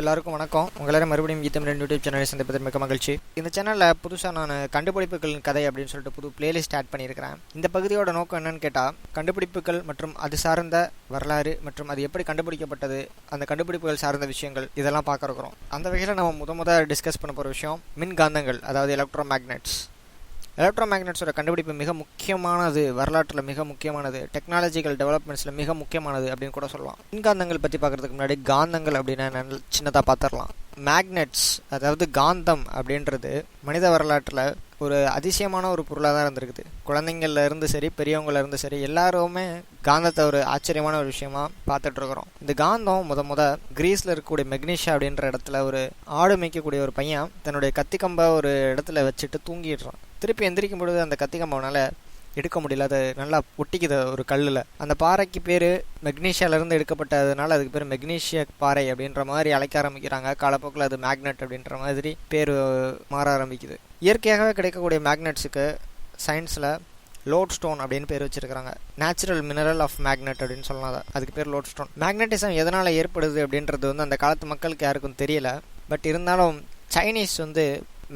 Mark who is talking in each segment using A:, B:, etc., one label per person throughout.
A: எல்லாருக்கும் வணக்கம். உங்களார மறுபடியும் கீதம் யூடியூப் சேனலை சந்திப்பதில் மிக மகிழ்ச்சி. இந்த சேனலில் புதுசாக நான் கண்டுபிடிப்புகளின் கதை அப்படின்னு சொல்லிட்டு புது பிளேலிஸ்ட் ஆட் பண்ணியிருக்கிறேன். இந்த பகுதியோட நோக்கம் என்னன்னு கேட்டால் கண்டுபிடிப்புகள் மற்றும் அது சார்ந்த வரலாறு மற்றும் அது எப்படி கண்டுபிடிக்கப்பட்டது அந்த கண்டுபிடிப்புகள் சார்ந்த விஷயங்கள் இதெல்லாம் பார்க்க இருக்கிறோம் அந்த வகையில் நம்ம முத முத டிஸ்கஸ் பண்ண போகிற விஷயம் மின்காந்தங்கள் அதாவது எலக்ட்ரோ மேக்னெட்ஸ் எலக்ட்ரோ மேக்னெட்ஸோட கண்டுபிடிப்பு மிக முக்கியமானது வரலாற்றில் மிக முக்கியமானது டெக்னாலஜிக்கல் டெவலப்மெண்ட்ஸில் மிக முக்கியமானது அப்படின்னு கூட சொல்லலாம். மின்காந்தங்கள் பற்றி பார்க்குறதுக்கு முன்னாடி காந்தங்கள் அப்படின்னு நல்ல சின்னதாக பார்த்துடலாம் மேக்னெட்ஸ் அதாவது காந்தம் அப்படின்றது மனித வரலாற்றில் ஒரு அதிசயமான ஒரு பொருளாக தான் இருந்திருக்குது. குழந்தைங்கள்ல இருந்து சரி பெரியவங்கள இருந்து சரி எல்லாருமே காந்தத்தை ஒரு ஆச்சரியமான ஒரு விஷயமா பார்த்துட்டு இருக்கிறோம் இந்த காந்தம் முத முத கிரீஸ்ல இருக்கக்கூடிய மெக்னீஷியா அப்படின்ற இடத்துல ஒரு ஆடு மேய்க்கக்கூடிய ஒரு பையன் தன்னுடைய கத்திக்கம்பை ஒரு இடத்துல வச்சுட்டு தூங்கிடுறான். திருப்பி எந்திரிக்கும் பொழுது அந்த கத்திக்கம்பவனால எடுக்க முடியல. அது நல்லா ஒட்டிக்குது ஒரு கல்லில். அந்த பாறைக்கு பேர் மெக்னீஷியாலேருந்து எடுக்கப்பட்டதுனால அதுக்கு பேர் மெக்னீஷிய பாறை அப்படின்ற மாதிரி அழைக்க ஆரம்பிக்கிறாங்க. காலப்போக்கில் அது மேக்னெட் அப்படின்ற மாதிரி பேர் மாற ஆரம்பிக்குது. இயற்கையாகவே கிடைக்கக்கூடிய மேக்னெட்ஸுக்கு சயின்ஸில் லோட் ஸ்டோன் அப்படின்னு பேர் வச்சிருக்காங்க நேச்சுரல் மினரல் ஆஃப் மேக்னெட் அப்படின்னு சொல்லலாம் அதுக்கு பேர் லோட் ஸ்டோன் மேக்னட்டிசம் எதனால் ஏற்படுது அப்படின்றது வந்து அந்த காலத்து மக்களுக்கு யாருக்கும் தெரியல. பட் இருந்தாலும் சைனீஸ் வந்து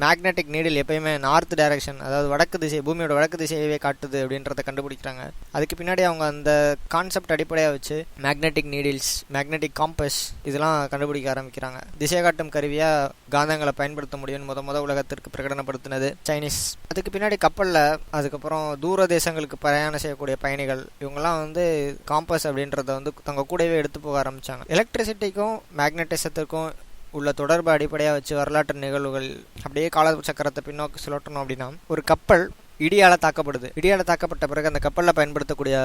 A: மேக்னெட்டிக் நீடில் எப்பயுமே நார்த் டைரக்ஷன் அதாவது வடக்கு திசை பூமியோட வடக்கு திசையவே காட்டுது அப்படின்றத கண்டுபிடிக்கிறாங்க. அதுக்கு பின்னாடி அவங்க அந்த கான்செப்ட் அடிப்படையாக வச்சு மேக்னெட்டிக் நீடில்ஸ் மேக்னெட்டிக் காம்பஸ் இதெல்லாம் கண்டுபிடிக்க ஆரம்பிக்கிறாங்க. திசை காட்டும் கருவியாக காந்தங்களை பயன்படுத்த முடியும்னு முத முத உலகத்திற்கு பிரகடனப்படுத்தினது சைனீஸ். அதுக்கு பின்னாடி கப்பலில் அதுக்கப்புறம் தூர தேசங்களுக்கு பிரயாணம் செய்யக்கூடிய பயணிகள் இவங்கெல்லாம் வந்து காம்பஸ் அப்படின்றத வந்து தங்க கூடவே எடுத்து போக ஆரம்பித்தாங்க எலக்ட்ரிசிட்டிக்கும் மேக்னட்டிசத்திற்கும் உள்ள தொடர்பு அடிப்படையாக வச்சு வரலாற்று நிகழ்வுகள் அப்படியே கால சக்கரத்தை பின்னோக்கி சுழட்டணும் அப்படின்னா ஒரு கப்பல் இடியால் தாக்கப்படுது. இடியால் தாக்கப்பட்ட பிறகு அந்த கப்பலில் பயன்படுத்தக்கூடிய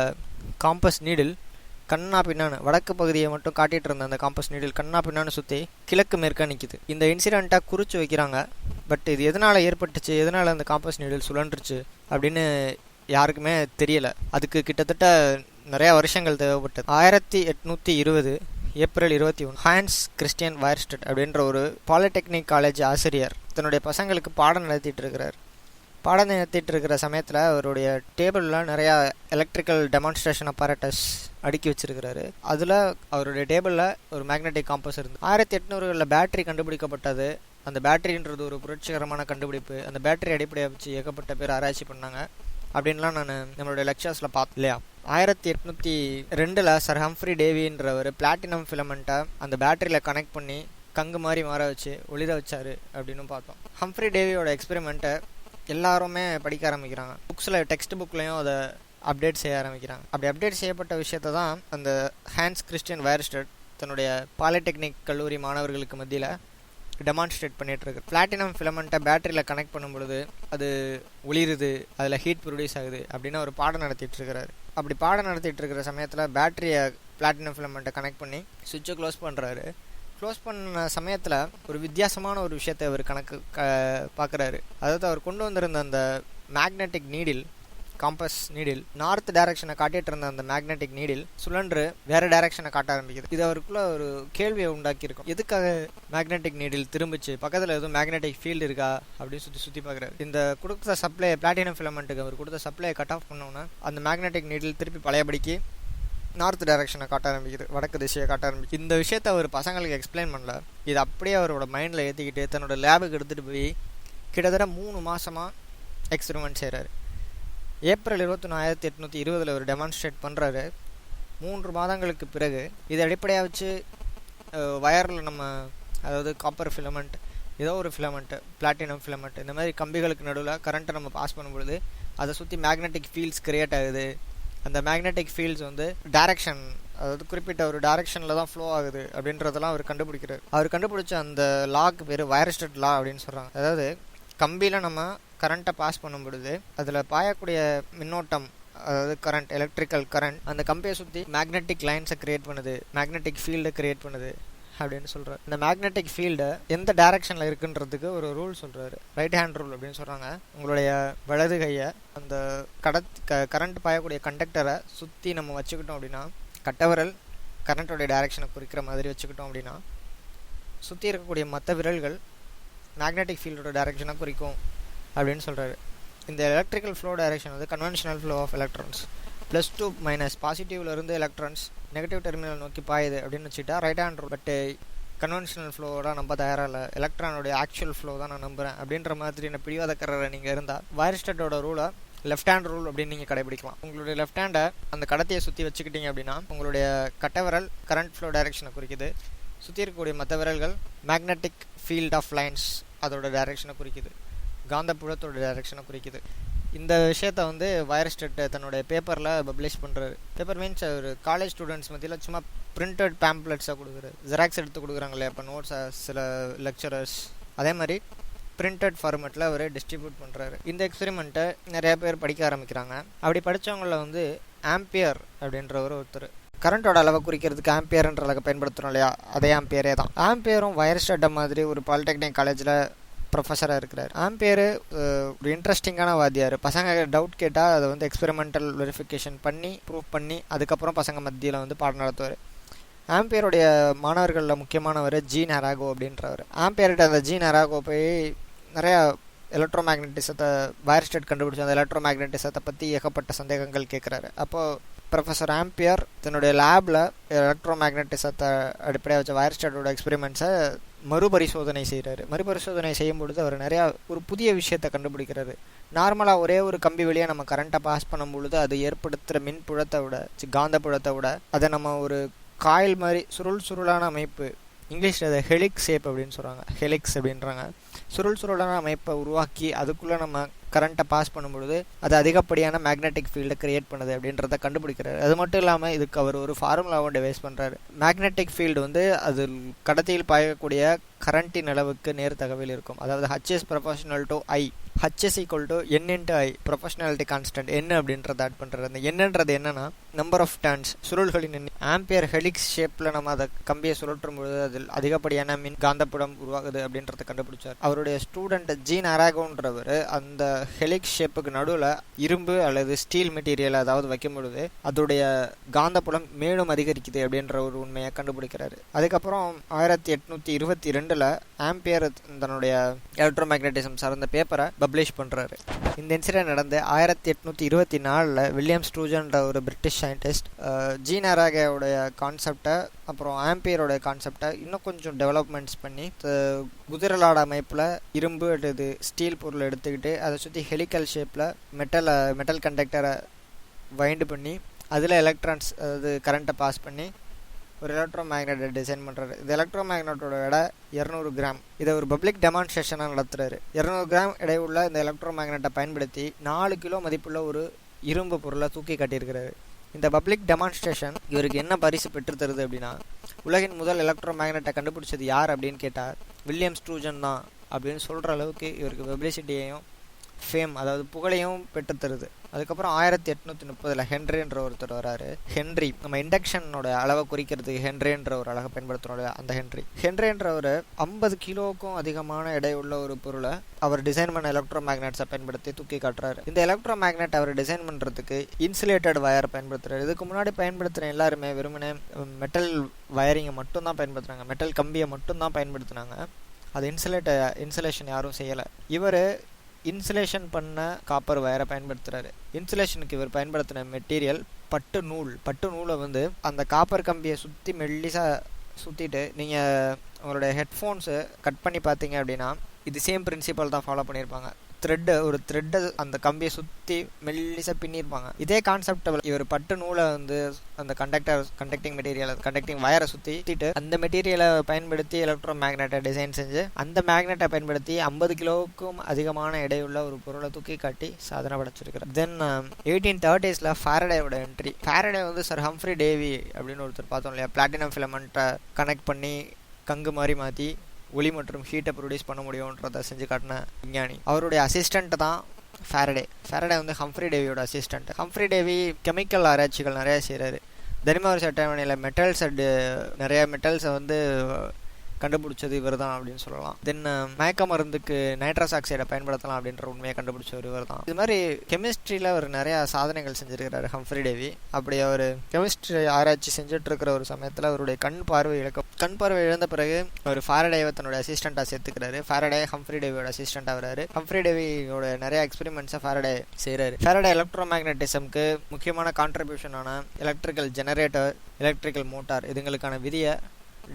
A: காம்பஸ் நீடில் கண்ணா பின்னான்னு வடக்கு பகுதியை மட்டும் காட்டிகிட்டு இருந்த அந்த காம்பஸ் நீடில் கண்ணா பின்னான்னு சுற்றி கிழக்கு மேற்கா நிற்கிது இந்த இன்சிடெண்ட்டாக குறித்து வைக்கிறாங்க. பட் இது எதனால் ஏற்பட்டுச்சு எதனால் அந்த காம்பஸ் நீடில் சுழன்றுச்சு அப்படின்னு யாருக்குமே தெரியலை. அதுக்கு கிட்டத்தட்ட நிறையா வருஷங்கள் தேவைப்பட்டது. ஆயிரத்தி எட்நூற்றி இருபது ஏப்ரல் இருபத்தி ஒன்று. ஹான்ஸ் கிறிஸ்டியன் வயர்ஸ்டட் அப்படின்ற ஒரு பாலிடெக்னிக் காலேஜ் ஆசிரியர் தன்னுடைய பசங்களுக்கு பாடம் நடத்திட்டு இருக்கிறார் பாடம் நடத்திட்டு இருக்கிற சமயத்தில் அவருடைய டேபிளில் நிறையா எலக்ட்ரிக்கல் டெமான்ஸ்ட்ரேஷன் அப்பாரட்டஸ் அடுக்கி வச்சிருக்கிறாரு. அதில் அவருடைய டேபிளில் ஒரு மேக்னெட்டிக் காம்பஸ் இருந்து ஆயிரத்தி எட்நூறுகளில் பேட்டரி கண்டுபிடிக்கப்பட்டது. அந்த பேட்டரின்றது ஒரு புரட்சிகரமான கண்டுபிடிப்பு. அந்த பேட்டரி அடிப்படையாக வச்சு ஏகப்பட்ட பேர் ஆராய்ச்சி பண்ணாங்க. அப்படின்லாம் நான் நம்மளுடைய லெக்சர்ஸில் பார்த்து இல்லையா? ஆயிரத்தி எட்நூற்றி ரெண்டில் சர் ஹம்ஃப்ரி டேவின்றவர் பிளாட்டினம் ஃபிலமெண்ட்டை அந்த பேட்டரியில் கனெக்ட் பண்ணி கங்கு மாதிரி மாற வச்சு ஒளிர வச்சாரு அப்படின்னு பார்த்தோம். ஹம்ஃப்ரி டேவியோட எக்ஸ்பெரிமெண்ட்டை எல்லாருமே படிக்க ஆரம்பிக்கிறாங்க. புக்ஸில் டெக்ஸ்ட் புக்லேயும் அதை அப்டேட் செய்ய ஆரம்பிக்கிறாங்க. அப்படி அப்டேட் செய்யப்பட்ட விஷயத்தை தான் அந்த ஹேண்ட்ஸ் கிறிஸ்டியன் வைரஸ்டட் தன்னுடைய பாலிடெக்னிக் கல்லூரி மாணவர்களுக்கு மத்தியில் டெமான்ஸ்ட்ரேட் பண்ணிட்டு இருக்கு பிளாட்டினம் ஃபிலமெண்ட்டை பேட்டரியில் கனெக்ட் பண்ணும் பொழுது அது ஒளிருது அதில் ஹீட் ப்ரொடியூஸ் ஆகுது அப்படின்னு ஒரு பாடம் நடத்திட்டு இருக்கிறாரு அப்படி பாடம் நடத்திட்டு இருக்கிற சமயத்தில் பேட்டரியை பிளாட்டினம் ஃபிலமெண்ட்டை கனெக்ட் பண்ணி சுவிட்சை க்ளோஸ் பண்ணுறாரு க்ளோஸ் பண்ண சமயத்தில் ஒரு வித்தியாசமான ஒரு விஷயத்தை அவர் கணக்கு க பார்க்குறாரு அதாவது அவர் கொண்டு வந்திருந்த அந்த magnetic needle compass needle north டைரக்ஷனை காட்டிட்டு இருந்த அந்த மேக்னெட்டிக் நீடில் சுழன்று வேற டைரக்ஷனை காட்ட ஆரம்பிக்குது. இது அவருக்குள்ள ஒரு கேள்வியை உண்டாக்கி இருக்கும் எதுக்காக மேக்னெட்டிக் நீடில் திரும்பிச்சு? பக்கத்தில் எதுவும் மேக்னெட்டிக் ஃபீல்டு இருக்கா? அப்படின்னு சுற்றி சுற்றி பார்க்குறாரு இந்த கொடுத்த சப்ளை பிளாட்டினம் ஃபிலமெண்ட்டுக்கு அவர் கொடுத்த சப்ளையை கட் ஆஃப் பண்ணோன்னா அந்த மேக்னெட்டிக் நீடில் திருப்பி பழையபடிக்கு நார்த் டைரக்ஷனை காட்ட ஆரம்பிக்குது. வடக்கு திசையை காட்ட ஆரம்பிக்குது. இந்த விஷயத்த அவர் பசங்களுக்கு எக்ஸ்பிளைன் பண்ணல. இது அப்படியே அவரோட மைண்டில் ஏற்றிக்கிட்டு தன்னோட லேபுக்கு எடுத்துகிட்டு போய் கிட்டத்தட்ட மூணு மாதமாக எக்ஸ்பெரிமெண்ட் செய்கிறாரு ஏப்ரல் இருபத்தொன்று ஆயிரத்தி எட்நூற்றி இருபதில் ஒரு டெமான்ஸ்ட்ரேட் பண்ணுறாரு மூன்று மாதங்களுக்கு பிறகு இதை அடிப்படையாக வச்சு வயரில் நம்ம அதாவது காப்பர் ஃபிலமெண்ட் ஏதோ ஒரு ஃபிலமெண்ட்டு பிளாட்டினம் ஃபிலமெண்ட் இந்த மாதிரி கம்பிகளுக்கு நடுவில் கரண்ட்டை நம்ம பாஸ் பண்ணும்பொழுது அதை சுற்றி மேக்னெட்டிக் ஃபீல்ட்ஸ் கிரியேட் ஆகுது. அந்த மேக்னெட்டிக் ஃபீல்ட்ஸ் வந்து டைரக்ஷன் அதாவது குறிப்பிட்ட ஒரு டைரக்ஷனில் தான் ஃப்ளோ ஆகுது அப்படின்றதெல்லாம் அவர் கண்டுபிடிக்கிறார். அவர் கண்டுபிடிச்ச அந்த லாக்கு பேர் வயர்ஸ்டட் லா அப்படின்னு சொல்கிறாங்க அதாவது கம்பியில் நம்ம கரண்ட்டை பாஸ் பண்ணும் பொழுது அதில் பாயக்கூடிய மின்னோட்டம் அதாவது கரண்ட் எலக்ட்ரிக்கல் கரண்ட் அந்த கம்பியை சுற்றி மேக்னெட்டிக் லைன்ஸை க்ரியேட் பண்ணுது மேக்னெட்டிக் ஃபீல்டை க்ரியேட் பண்ணுது அப்படின்னு சொல்கிறார் இந்த மேக்னெட்டிக் ஃபீல்டை எந்த டைரக்ஷனில் இருக்குன்றதுக்கு ஒரு ரூல் சொல்கிறாரு ரைட் ஹேண்ட் ரூல் அப்படின்னு சொல்கிறாங்க உங்களுடைய வலது கையை அந்த கடத் க கரண்ட் பாயக்கூடிய கண்டக்டரை சுற்றி நம்ம வச்சுக்கிட்டோம் அப்படின்னா கட்டவிரல் கரண்ட்டோடைய டைரக்ஷனை குறிக்கிற மாதிரி வச்சுக்கிட்டோம் அப்படின்னா சுற்றி இருக்கக்கூடிய மற்ற விரல்கள் மேக்னெட்டிக் ஃபீல்டோட டைரக்ஷனை குறிக்கும். அப்படின்னு சொல்கிறாரு இந்த எலக்ட்ரிக்கல் ஃப்ளோ டைரக்ஷன் வந்து conventional flow of electrons plus to minus பாசிட்டிவ்லேருந்து electrons negative terminal நோக்கி பாயுது அப்படின்னு வச்சுட்டா ரைட் ஹேண்ட் பட்டு கன்வென்ஷனல் ஃப்ளோவோட நம்ப தயாராக இல்லை. எலக்ட்ரானோடைய ஆக்சுவல் ஃப்ளோ தான் நான் நம்புகிறேன் அப்படின்ற மாதிரி என்ன பிடிவாதக்காரரை நீங்கள் இருந்தால் வைரஸ்டட்டோட ரூலை லெஃப்ட் ஹேண்ட் ரூல் அப்படின்னு நீங்கள் கடைபிடிக்கலாம். உங்களுடைய லெஃப்ட் ஹேண்டை அந்த கடத்தையை சுற்றி வச்சுக்கிட்டீங்க அப்படின்னா உங்களுடைய கட்டவிரல் கரண்ட் ஃப்ளோ டைரக்ஷனை குறிக்குது. சுற்றி இருக்கக்கூடிய மற்ற விரல்கள் மேக்னெட்டிக் ஃபீல்ட் ஆஃப் லைன்ஸ் அதோட டைரக்ஷனை குறிக்குது. காந்தப்புலத்தோட டைரக்ஷனை குறிக்குது. இந்த விஷயத்த வந்து வைரஸ்டெட் தன்னுடைய பேப்பரில் பப்ளிஷ் பண்ணுறாரு பேப்பர் மீன்ஸ் ஒரு காலேஜ் ஸ்டூடெண்ட்ஸ் மத்தியில் சும்மா பிரிண்டட் பேம்ப்ளெட்ஸாக கொடுக்குறாரு. ஜெராக்ஸ் எடுத்து கொடுக்குறாங்களே இப்போ நோட்ஸ் சில லெக்சரர்ஸ் அதே மாதிரி பிரிண்டட் ஃபார்மேட்டில் அவர் டிஸ்ட்ரிபியூட் பண்ணுறாரு இந்த எக்ஸ்பெரிமெண்ட்டை நிறைய பேர் படிக்க ஆரம்பிக்கிறாங்க. அப்படி படித்தவங்களில் வந்து ஆம்பியர் அப்படின்றவர் ஒருத்தர். கரண்ட்டோட அளவை குறிக்கிறதுக்கு ஆம்பியர்ன்ற அளவுக்கு பயன்படுத்துகிறோம் இல்லையா? அதே ஆம்பியரே தான். ஆம்பியரும் வைரஸ்டட்ட மாதிரி ஒரு பாலிடெக்னிக் காலேஜில் ப்ரொஃபஸராக இருக்கிறார். ஆம்பியர் ஒரு இன்ட்ரெஸ்டிங்கான வாத்தியார். பசங்க டவுட் கேட்டால் அதை வந்து எக்ஸ்பெரிமெண்டல் வெரிஃபிகேஷன் பண்ணி ப்ரூவ் பண்ணி அதுக்கப்புறம் பசங்க மத்தியில் வந்து பாடம் நடத்துவார். ஆம்பியருடைய மாணவர்களில் முக்கியமானவர் ஜீன் ஹராகோ அப்படின்றவர். ஆம்பியர்கிட்ட அந்த ஜீன் ஹராகோ போய் நிறையா எலக்ட்ரோ மேக்னட்டிசத்தை வைரஸ்டேட் கண்டுபிடிச்ச அந்த எலக்ட்ரோ மேக்னட்டிசத்தை பற்றி ஏகப்பட்ட சந்தேகங்கள் கேட்குறாரு. அப்போது ப்ரொஃபஸர் ஆம்பியர் தன்னுடைய லேபில் எலக்ட்ரோ மேக்னட்டிசத்தை அடிப்படையாக வச்ச வைரஸ்டேட்டோட எக்ஸ்பெரிமெண்ட்ஸை மறுபரிசோதனை செய்கிறாரு மறுபரிசோதனை செய்யும் பொழுது அவர் நிறையா ஒரு புதிய விஷயத்தை கண்டுபிடிக்கிறாரு. நார்மலாக ஒரே ஒரு கம்பி வழியாக நம்ம கரண்ட்டை பாஸ் பண்ணும் பொழுது அது ஏற்படுத்துகிற மின் புழத்தை விட காந்த புழத்தை விட அதை நம்ம ஒரு காயில் மாதிரி சுருள் சுருளான அமைப்பு இங்கிலீஷில் அதை ஹெலிக்ஸ் ஷேப் அப்படின்னு சொல்கிறாங்க ஹெலிக்ஸ் அப்படின்றாங்க. சுருள் சுருளான அமைப்பை உருவாக்கி அதுக்குள்ளே நம்ம கரண்ட்டை பாஸ் பண்ணும்பொழுது அது அதிகப்படியான மேக்னெட்டிக் ஃபீல்டை கிரியேட் பண்ணுது அப்படின்றத கண்டுபிடிக்கிறாரு. அது மட்டும் இல்லாமல் இதுக்கு அவர் ஒரு ஃபார்முலாவும் டிவைஸ் பண்ணுறாரு மேக்னெட்டிக் ஃபீல்டு வந்து அது கடத்தியில் பாயக்கூடிய கரண்ட்டின் அளவுக்கு நேர் தகவல் இருக்கும். அதாவது H is proportional to I H is equal to n into I proportionality constant என்ன அப்படின்றத ஆட் பண்ணுறது அந்த என்னன்றது என்னன்னா நம்பர் ஆஃப் டர்ன்ஸ் சுருள்களின் எண்ணி ஆம்பியர் ஹெலிக்ஸ் ஷேப்பில் நம்ம அதை கம்பியை சுழற்றும் பொழுது அதில் அதிகப்படியான மின் காந்தப்புடம் உருவாகுது அப்படின்றத கண்டுபிடிச்சார். அவருடைய ஸ்டூடெண்ட் ஜீன் அராகோன்றவர் அந்த ஹெலிக்ஸ் ஷேப்புக்கு நடுவில் இரும்பு அல்லது ஸ்டீல் மெட்டீரியல் அதாவது வைக்கும் பொழுது அதோடைய காந்தப்புலம் மேலும் அதிகரிக்குது அப்படின்ற ஒரு உண்மையை கண்டுபிடிக்கிறாரு. அதுக்கப்புறம் ஆயிரத்தி எட்நூற்றி இருபத்தி ரெண்டில் ஆம்பியர் தன்னுடைய எலக்ட்ரோ மேக்னட்டிசம் சார்ந்த பேப்பரை பப்ளிஷ் பண்ணுறாரு இந்த இன்சிடென்ட் நடந்து ஆயிரத்தி எட்நூற்றி இருபத்தி நாலில் வில்லியம் ஸ்ட்ரூஜன்ற ஒரு பிரிட்டிஷ் சயின்டிஸ்ட் ஜீன் கான்செப்டை அப்புறம் ஆம்பியரோடைய கான்செப்டை இன்னும் கொஞ்சம் டெவலப்மெண்ட்ஸ் பண்ணி குதிரலாட அமைப்பில் இரும்பு அல்லது ஸ்டீல் பொருளை எடுத்துக்கிட்டு அதை சுற்றி ஹெலிக்கல் ஷேப்பில் மெட்டலை மெட்டல் கண்டக்டரை வைண்டு பண்ணி அதில் எலக்ட்ரான்ஸ் அதாவது கரண்ட்டை பாஸ் பண்ணி ஒரு எலக்ட்ரோ மேக்னெட்டை டிசைன் பண்ணுறாரு இந்த எலக்ட்ரோ மேக்னெட்டோட எடை இரநூறு கிராம். இதை ஒரு பப்ளிக் டெமான்ஸ்ட்ரேஷனாக நடத்துகிறாரு இரநூறு கிராம் எடை உள்ள இந்த எலக்ட்ரோ மேக்னெட்டை பயன்படுத்தி நாலு கிலோ மதிப்புள்ள ஒரு இரும்பு பொருளை தூக்கி கட்டியிருக்கிறாரு. இந்த பப்ளிக் டெமான்ஸ்ட்ரேஷன் இவருக்கு என்ன பரிசு பெற்றுத்தருது அப்படின்னா உலகின் முதல் எலக்ட்ரோ மேக்னெட்டை கண்டுபிடிச்சது யார் அப்படின்னு கேட்டால் வில்லியம் ஸ்ட்ரூஜன் தான் அப்படின்னு சொல்கிற அளவுக்கு இவருக்கு பப்ளிசிட்டியையும் ஃபேம் அதாவது புகழையும் பெற்றுத்தருது அதுக்கப்புறம் ஆயிரத்தி எட்நூற்றி முப்பதில் ஹென்ரின்ற ஒருத்தர் வராரு. ஹென்ரி நம்ம இண்டக்ஷனோட அளவை குறிக்கிறதுக்கு ஹென்ரின்ற ஒரு அழகை பயன்படுத்துகிறோம் அந்த ஹென்ரி ஹென்ரின்றவர் ஐம்பது கிலோவுக்கும் அதிகமான எடை உள்ள ஒரு பொருளை அவர் டிசைன் பண்ண எலக்ட்ரோ மேக்னெட்ஸை பயன்படுத்தி தூக்கி காட்டுறாரு. இந்த எலக்ட்ரோ மேக்னெட் அவர் டிசைன் பண்ணுறதுக்கு இன்சுலேட்டட் வயர் பயன்படுத்துறாரு. இதுக்கு முன்னாடி பயன்படுத்துகிற எல்லாருமே வெறுமனே மெட்டல் வயரிங்கை மட்டும்தான் பயன்படுத்துகிறாங்க மெட்டல் கம்பியை மட்டும்தான் பயன்படுத்துனாங்க. பயன்படுத்தினாங்க அது இன்சுலேட்ட இன்சுலேஷன் யாரும் செய்யலை. இவர் இன்சுலேஷன் பண்ண காப்பர் வயரை பயன்படுத்துகிறாரு இன்சுலேஷனுக்கு இவர் பயன்படுத்தின மெட்டீரியல் பட்டு நூல். பட்டு நூலை வந்து அந்த காப்பர் கம்பியை சுற்றி மெல்லிசாக சுற்றிட்டு நீங்கள் உங்களுடைய ஹெட்ஃபோன்ஸு கட் பண்ணி பார்த்தீங்க அப்படின்னா இது சேம் பிரின்சிபல் தான் ஃபாலோ பண்ணியிருப்பாங்க. த்ரெட்டு ஒரு த்ரெட்டை அந்த கம்பியை சுற்றி மெல்லிசாக பின்னியிருப்பாங்க. இதே கான்செப்ட் இவர் பட்டு நூலை வந்து அந்த கண்டக்டர் கண்டக்டிங் மெட்டீரியல் கண்டக்டிங் வயரை சுற்றிட்டு அந்த மெட்டீரியலை பயன்படுத்தி எலக்ட்ரோ மேக்னெட்டை டிசைன் செஞ்சு அந்த மேக்னெட்டை பயன்படுத்தி ஐம்பது கிலோவுக்கும் அதிகமான எடையுள்ள ஒரு பொருளை தூக்கி காட்டி சாதனை படைச்சிருக்கிறார். தென் எயிட்டீன் தேர்ட்டிஸில் ஃபேரடேவோட என்ட்ரி ஃபேரடே வந்து சார் ஹம்ஃப்ரி டேவி அப்படின்னு ஒருத்தர் பார்த்தோம் இல்லையா? பிளாட்டினம் ஃபிலமெண்ட்டை கனெக்ட் பண்ணி கங்கு மாதிரி மாற்றி ஒளி மற்றும் ஹீட்டை ப்ரொடியூஸ் பண்ண முடியுன்றதை செஞ்சு காட்டின விஞ்ஞானி. அவருடைய அசிஸ்டண்ட் தான் ஃபேரடே ஃபேரடே வந்து ஹம்ஃப்ரி டேவியோட அசிஸ்டண்ட் ஹம்ஃப்ரி டேவி கெமிக்கல் ஆராய்ச்சிகள் நிறையா செய்கிறாரு தனிமார் சட்டமணியில் மெட்டல்ஸ் நிறைய மெட்டல்ஸை வந்து கண்டுபிடிச்சது இவர் தான் அப்படின்னு சொல்லலாம். தென் um, மயக்க மருந்துக்கு நைட்ரஸ் ஆக்சைடை பயன்படுத்தலாம் அப்படின்ற உண்மையை கண்டுபிடிச்சவர் இவர் தான் இது மாதிரி கெமிஸ்ட்ரியில் அவர் நிறையா சாதனைகள் செஞ்சுருக்கிறாரு ஹம்ஃப்ரி டேவி அப்படி அவர் கெமிஸ்ட்ரி ஆராய்ச்சி செஞ்சுட்டு இருக்கிற ஒரு சமயத்தில் அவருடைய கண் பார்வை இழக்க கண் பார்வை இழந்த பிறகு அவர் ஃபாரடேவை தன்னுடைய அசிஸ்டண்ட்டாக சேர்த்துக்கிறாரு. ஃபாரடே ஹம்ஃப்ரி டேவியோட அசிஸ்டண்ட் ஆகிறாரு ஹம்ஃப்ரி டேவியோட நிறைய எக்ஸ்பெரிமெண்ட்ஸை ஃபாரடே செய்கிறாரு ஃபாரடே எலக்ட்ரோ மேக்னட்டிசம்க்கு முக்கியமான கான்ட்ரிபியூஷனான எலக்ட்ரிக்கல் ஜெனரேட்டர் எலக்ட்ரிக்கல் மோட்டார் இதுங்களுக்கான விதியை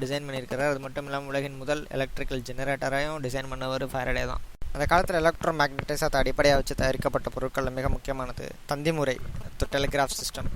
A: டிசைன் பண்ணியிருக்கிறார் அது மட்டும் இல்லாமல் உலகின் முதல் எலக்ட்ரிக்கல் ஜெனரேட்டரையும் டிசைன் பண்ணவர் ஃபேரடே தான். அந்த காலத்தில் எலக்ட்ரோ மேக்னட்டிசத்தை அடிப்படையாக வச்சு தயாரிக்கப்பட்ட பொருட்களில் மிக முக்கியமானது தந்திமுறை டெலிகிராஃப் சிஸ்டம்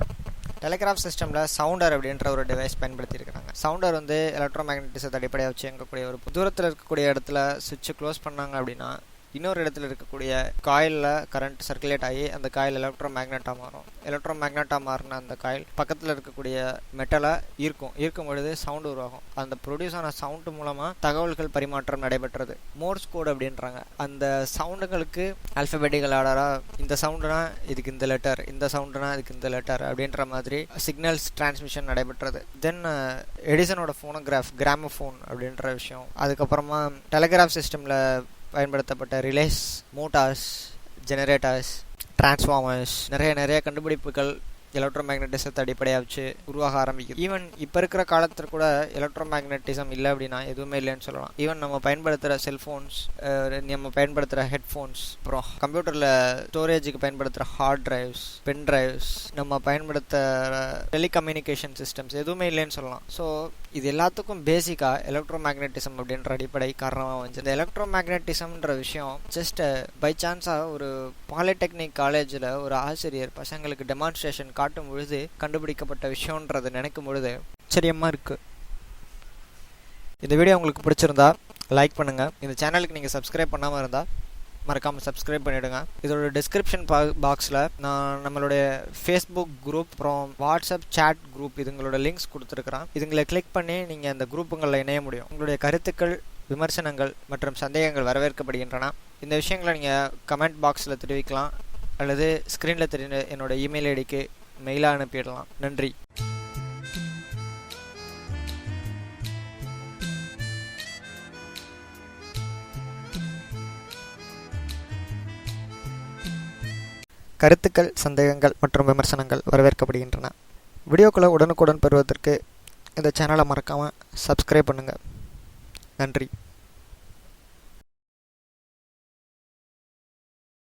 A: டெலிகிராஃப் சிஸ்டமில் சவுண்டர் அப்படின்ற ஒரு டிவைஸ் பயன்படுத்தியிருக்கிறாங்க. சவுண்டர் வந்து எலக்ட்ரோ மேக்னட்டிசத்தை அடிப்படையாக வச்சு இயங்கக்கூடிய ஒரு தூரத்தில் இருக்கக்கூடிய இடத்துல சுவிட்சு க்ளோஸ் பண்ணாங்க அப்படின்னா இன்னொரு இடத்துல இருக்கக்கூடிய காயிலில் கரண்ட் சர்க்குலேட் ஆகி அந்த காயில் எலக்ட்ரோ மேக்னட்டாக மாறும். எலக்ட்ரோ மேக்னட்டாக மாறின அந்த காயில் பக்கத்தில் இருக்கக்கூடிய மெட்டலை ஈர்க்கும். ஈர்க்கும் பொழுது சவுண்டு உருவாகும். அந்த ப்ரொடியூஸ் ஆன சவுண்டு மூலமாக தகவல்கள் பரிமாற்றம் நடைபெற்றது. மோர்ஸ் கோடு அப்படின்றாங்க. அந்த சவுண்டுகளுக்கு ஆல்ஃபபெட்டிக்கல் ஆர்டராக இந்த சவுண்டுனா இதுக்கு இந்த லெட்டர் இந்த சவுண்டுனா இதுக்கு இந்த லெட்டர் அப்படின்ற மாதிரி சிக்னல்ஸ் டிரான்ஸ்மிஷன் நடைபெற்றது. தென் எடிசனோட ஃபோனோகிராஃப் கிராமஃபோன் அப்படின்ற விஷயம். அதுக்கப்புறமா டெலகிராஃப் சிஸ்டமில் பயன்படுத்தப்பட்ட ரிலேஸ் மோட்டார்ஸ் ஜெனரேட்டர்ஸ் டிரான்ஸ்ஃபார்மர்ஸ் நிறைய நிறைய கண்டுபிடிப்புகள் எலக்ட்ரோ மேக்னட்டிசத்தை அடிப்படையாக வச்சு உருவாக ஆரம்பிக்கும் ஈவன் இப்போ இருக்கிற காலத்தில் கூட எலக்ட்ரோ மேக்னட்டிசம் இல்லை அப்படின்னா எதுவுமே இல்லைன்னு சொல்லலாம். ஈவன் நம்ம பயன்படுத்துகிற செல்ஃபோன்ஸ் நம்ம பயன்படுத்துகிற ஹெட்ஃபோன்ஸ் அப்புறம் கம்ப்யூட்டரில் ஸ்டோரேஜுக்கு பயன்படுத்துகிற ஹார்ட் டிரைவ்ஸ் பென் டிரைவ்ஸ் நம்ம பயன்படுத்துகிற டெலிகம்யூனிகேஷன் சிஸ்டம்ஸ் எதுவுமே இல்லைன்னு சொல்லலாம். ஸோ இது எல்லாத்துக்கும் பேசிக்காக எலக்ட்ரோ மேக்னட்டிசம் அப்படின்ற அடிப்படை காரணமாக வந்துச்சு இந்த எலக்ட்ரோ மேக்னட்டிசம்ன்ற விஷயம் ஜஸ்ட் பை சான்ஸாக ஒரு பாலிடெக்னிக் காலேஜில் ஒரு ஆசிரியர் பசங்களுக்கு டெமான்ஸ்ட்ரேஷன் காட்டும் பொழுது கண்டுபிடிக்கப்பட்ட விஷயன்றதை நினைக்கும் பொழுது ஆச்சரியமாக இருக்குது இந்த வீடியோ உங்களுக்கு பிடிச்சிருந்தா லைக் பண்ணுங்கள் இந்த சேனலுக்கு நீங்கள் சப்ஸ்கிரைப் பண்ணாமல் இருந்தால் மறக்காமல் சப்ஸ்கிரைப் பண்ணிவிடுங்க இதோட டிஸ்கிரிப்ஷன் பா பாக்ஸில் நான் நம்மளுடைய ஃபேஸ்புக் குரூப் அப்புறம் வாட்ஸ்அப் சேட் குரூப் இதுங்களோட லிங்க்ஸ் கொடுத்துருக்குறேன். இதுங்களை கிளிக் பண்ணி நீங்கள் அந்த குரூப்புங்களில் இணைய முடியும். உங்களுடைய கருத்துக்கள் விமர்சனங்கள் மற்றும் சந்தேகங்கள் வரவேற்கப்படுகின்றன. இந்த விஷயங்களை நீங்கள் கமெண்ட் பாக்ஸில் தெரிவிக்கலாம். அல்லது ஸ்க்ரீனில் தெரிய என்னோட இமெயில் ஐடிக்கு மெயிலாக அனுப்பிடலாம். நன்றி. கருத்துக்கள் சந்தேகங்கள் மற்றும் விமர்சனங்கள் வரவேற்கப்படுகின்றன. வீடியோக்களை உடனுக்குடன் பெறுவதற்கு இந்த சேனலை மறக்காமல் சப்ஸ்கிரைப் பண்ணுங்கள் நன்றி.